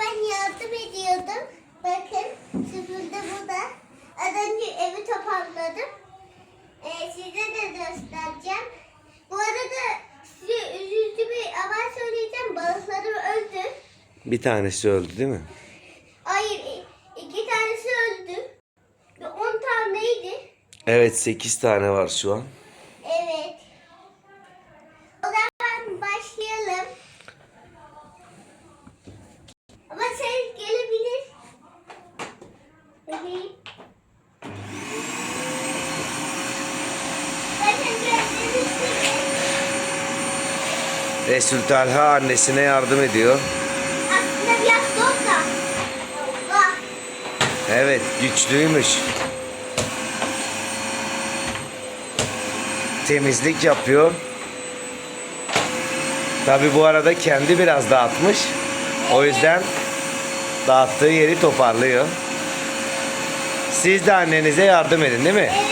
ben yardım ediyordum. Bakın süpürde burada. Az önce evi toparladım. Ee, size de göstereceğim. Bu arada size üzücü bir haber söyleyeceğim. Balıklarım öldü. Bir tanesi öldü değil mi? Hayır iki tanesi öldü. Ve On taneydi. Evet 8 tane var şu an. Resul Talha annesine yardım ediyor. aslında biraz zor da. Evet güçlüymüş. Temizlik yapıyor. Tabi bu arada kendi biraz dağıtmış. O yüzden dağıttığı yeri toparlıyor. Siz de annenize yardım edin değil mi? Evet.